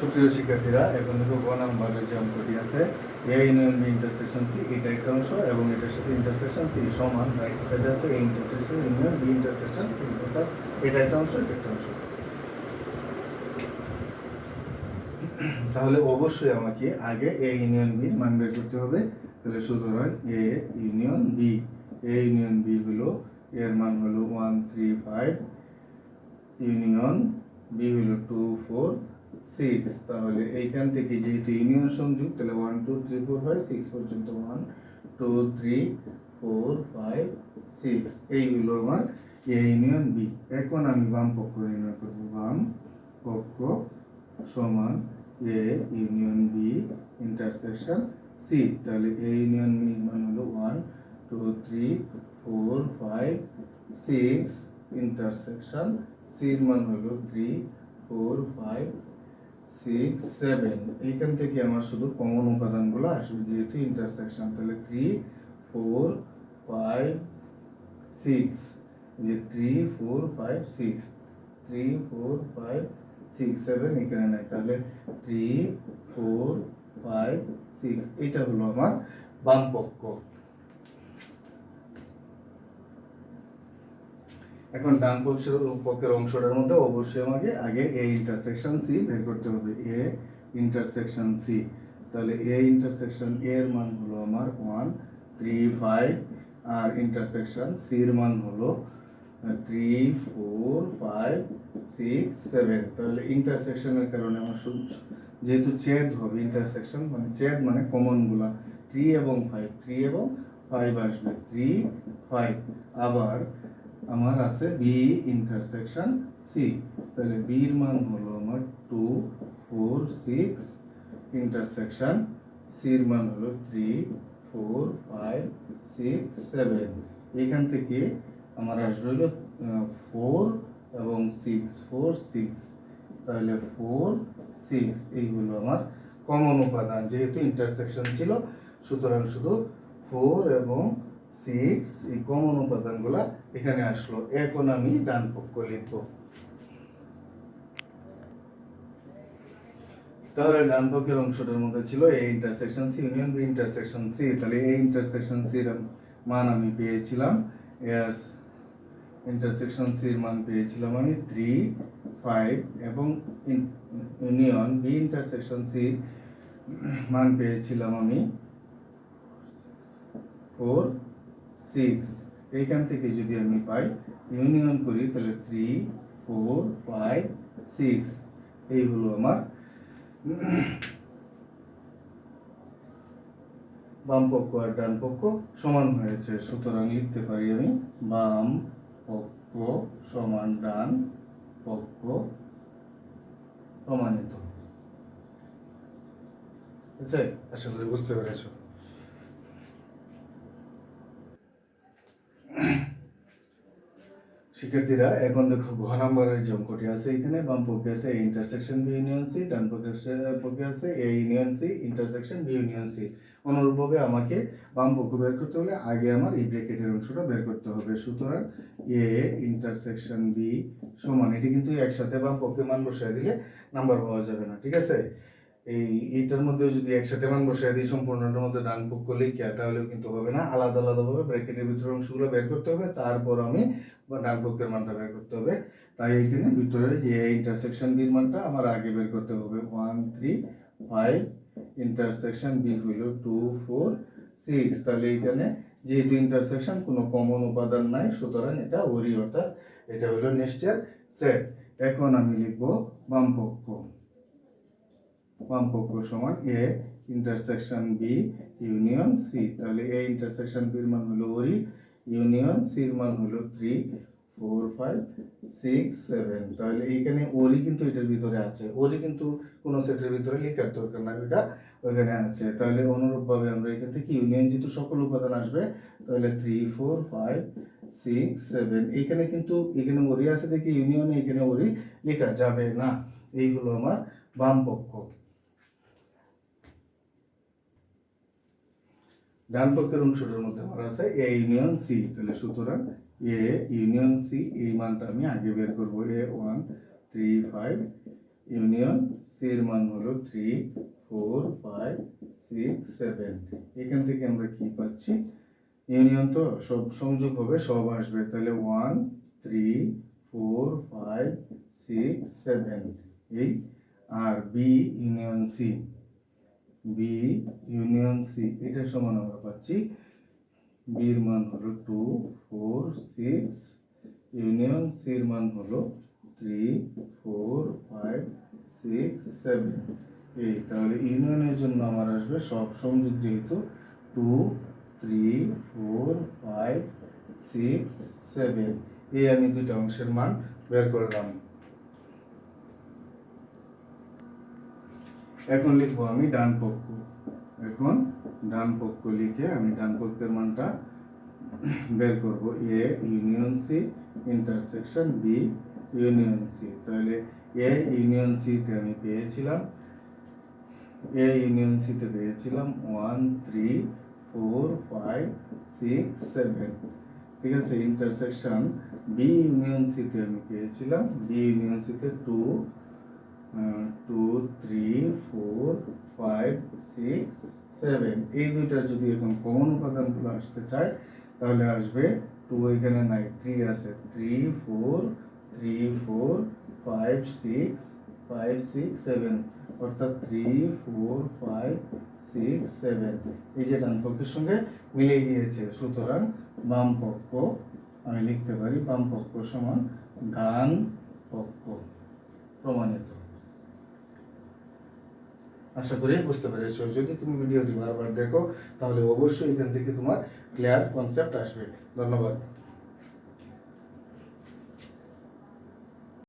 সুপ্রিয় শিক্ষার্থীরা, এখন দেখো গ নাম্বারের যে অঙ্কটি আছে A union B intersection C এটা একটা অংশ এবং এটার সাথে ইন্টারসেকশন সি সমান একটা সাইডে আছে A intersection union B intersection C অর্থাৎ এটা একটা অংশ, এটা একটা অংশ। তাহলে অবশ্যই আমাকে আগে এ ইউনিয়ন বি মান বের করতে হবে। তাহলে সুতরাং A union B A union B হলো, এর মান হলো one three five union B হলো টু ফোর সিক্স তাহলে এইখান থেকে যেহেতু ইউনিয়ন সংযুক্ত তাহলে one two three four five six পর্যন্ত one two three four five six এইগুলো আমার এ ইউনিয়ন বি এখন আমি বাম পক্ষ নির্ণয় করব, বাম পক্ষ সমান A union B intersection C তাহলে এ ইউনিয়ন বি মান হলো one two three four five six intersection সির মান হলো three four five six seven এইখান থেকে আমার শুধু কমন উপাদানগুলো আসবে, যেহেতু ইন্টারসেকশন তাহলে থ্রি ফোর ফাইভ সিক্স যে three four five six three four five six seven এখানে নাই, তাহলে থ্রি ফোর ফাইভ সিক্স এটা হলো আমার বাম পক্ষ এখন ডান পক্ষের পক্ষের অংশটার মধ্যে অবশ্যই আমাকে আগে এ ইন্টারসেকশন সি বের করতে হবে। এ ইন্টারসেকশন সি তাহলে এ ইন্টারসেকশন এ এর মান হলো আমার ওয়ান থ্রি ফাইভ আর ইন্টারসেকশন সির মান হলো three four five six seven তাহলে ইন্টারসেকশনের কারণে আমার যেহেতু ছেদ হবে ইন্টারসেকশন মানে ছেদ মানে কমনগুলা থ্রি এবং ফাইভ থ্রি এবং ফাইভ আসবে। থ্রি ফাইভ আবার আমার আছে বি ইন্টারসেকশন সি তাহলে বির মান হলো আমার টু ফোর সিক্স ইন্টারসেকশন সির মান হলো three four five six seven এখান থেকে আমার আসবে হলো ফোর এবং সিক্স ফোর সিক্স তাহলে ফোর সিক্স এইগুলো আমার কমন উপাদান যেহেতু ইন্টারসেকশন ছিল, সুতরাং শুধু ফোর এবং সিক্স এই কমন উপাদানগুলা এখানে আসলো। এখন আমি ডান পক্ষ লিখব। তাহলে ডান পক্ষের অংশটার মধ্যে ছিল এই intersection C union B intersection C তাহলে এই ইন্টারসেকশন সির মান আমি পেয়েছিলাম। এর ইন্টারসেকশন সির মান পেয়েছিলাম আমি থ্রি ফাইভ এবং ইউনিয়ন বি ইন্টারসেকশন সির মান পেয়েছিলাম আমি ফোর সিক্স। এইখান থেকে যদি আমি পাই, ইউনিয়ন করি, তাহলে থ্রি ফোর ফাইভ সিক্স এই হলো আমার বাম পক্ষ আর ডান পক্ষ সমান হয়েছে। সুতরাং লিখতে পারি আমি বাম পক্ষ সমান ডান পক্ষ প্রমাণিত। আচ্ছা আশা করি বুঝতে পেরেছ। শিক্ষার্থীরা এখন দেখো ঘ নম্বরের যে অঙ্কটি আছে এখানে, বাম পক্ষে আছে A intersection B union C ডান পক্ষে আছে- A union C intersection B union C অনুরূপভাবে আমাকে বাম পক্ষ বের করতে হলে আগে আমার এই ব্র্যাকেটের অংশটা বের করতে হবে। সুতরাং এ ইন্টারসেকশন বি সমান, এটি কিন্তু একসাথে বাম পক্ষে মান বসায় দিলে নাম্বার পাওয়া যাবে না, ঠিক আছে? এই এইটার মধ্যে যদি একসাথে মান বসায় দিই, সম্পূর্ণটার মধ্যে ডান পক্ষ লিখে তাহলেও কিন্তু হবে না। আলাদা আলাদাভাবে ব্র্যাকেটের ভিতরে অংশগুলো বের করতে হবে, তারপর আমি ডান পক্ষের মানটা বের করতে হবে। তাই এখানে ভিতরে যে ইন্টারসেকশন বির মানটা আমার আগে বের করতে হবে। One three five intersection B হইল টু ফোর সিক্স তাহলে এখানে যেহেতু ইন্টারসেকশন কোনো কমন উপাদান নাই, সুতরাং এটা ওরি অর্থাৎ এটা হলো নিশ্চয় সেট এখন আমি লিখব বাম পক্ষ বাম পক্ষ সমান A intersection B union C তাহলে এ ইন্টারসেকশন বির মান হলো ওরি ইউনিয়ন সির মান হলো three four five six seven তাহলে এইখানে ওরি কিন্তু এটার ভিতরে আছে। ওরি কিন্তু কোনো সেটের ভিতরে লেখার দরকার না এটা ওইখানে আছে। তাহলে অনুরূপভাবে আমরা এখান থেকে ইউনিয়ন যেহেতু সকল উপাদান আসবে, তাহলে three four five six seven এইখানে কিন্তু এখানে ওরি আছে দেখি ইউনিয়নে এখানে ওরি লেখা যাবে না। এই হলো আমার বাম পক্ষ ডান পক্ষের অংশটার মধ্যে আমার আছে এ ইউনিয়ন সি। তাহলে সুতরাং এ ইউনিয়ন সি, এই মানটা আমি আগে বের করব। A one, three, five. Union C এর মান হলো three, four, five, six, seven. এখান থেকে আমরা কি পাচ্ছি? ইউনিয়ন তো সব সংযোগ হবে, সব আসবে। তাহলে one, three, four, five, six, seven. এই আর B union C. B union C এটা সমান আমরা পাচ্ছি। বির মান হলো টু ফোর সিক্স ইউনিয়ন সির মান হলো three four five six seven এই, তাহলে ইউনিয়নের জন্য আমার আসবে সব সংযোগ যেহেতু two three four five six seven এই আমি দুইটা অংশের মান বের করলাম এখন লিখব আমি ডান পক্ষ। এখন ডান পক্ষ লিখে আমি ডান পক্ষের মানটা বের করব। A, union C, intersection B, union C. তাহলে এ, ইউনিয়ন সিতে আমি পেয়েছিলাম। এ, ইউনিয়ন সিতে পেয়েছিলাম one, three, four, five, six, seven. ঠিক আছে, ইন্টারসেকশন বি, ইউনিয়ন সিতে আমি পেয়েছিলাম। বি, ইউনিয়ন সিতে two two three four five six seven এই দুইটার যদি এখন কমন উপাদানগুলো আসতে চায়, তাহলে আসবে টু এখানে নাই থ্রি আছে। Three four three four five six five six seven অর্থাৎ three four five six seven এই যে ডান সঙ্গে মিলে গিয়েছে সুতরাং বাম পক্ষ, আমি লিখতে পারি বাম পক্ষ সমান ডান পক্ষ, প্রমাণিত। আশা করি বুঝতে পেরেছ। যদি তুমি ভিডিওটি বারবার দেখো, তাহলে অবশ্যই এখান থেকে তোমার ক্লিয়ার কনসেপ্ট আসবে। ধন্যবাদ।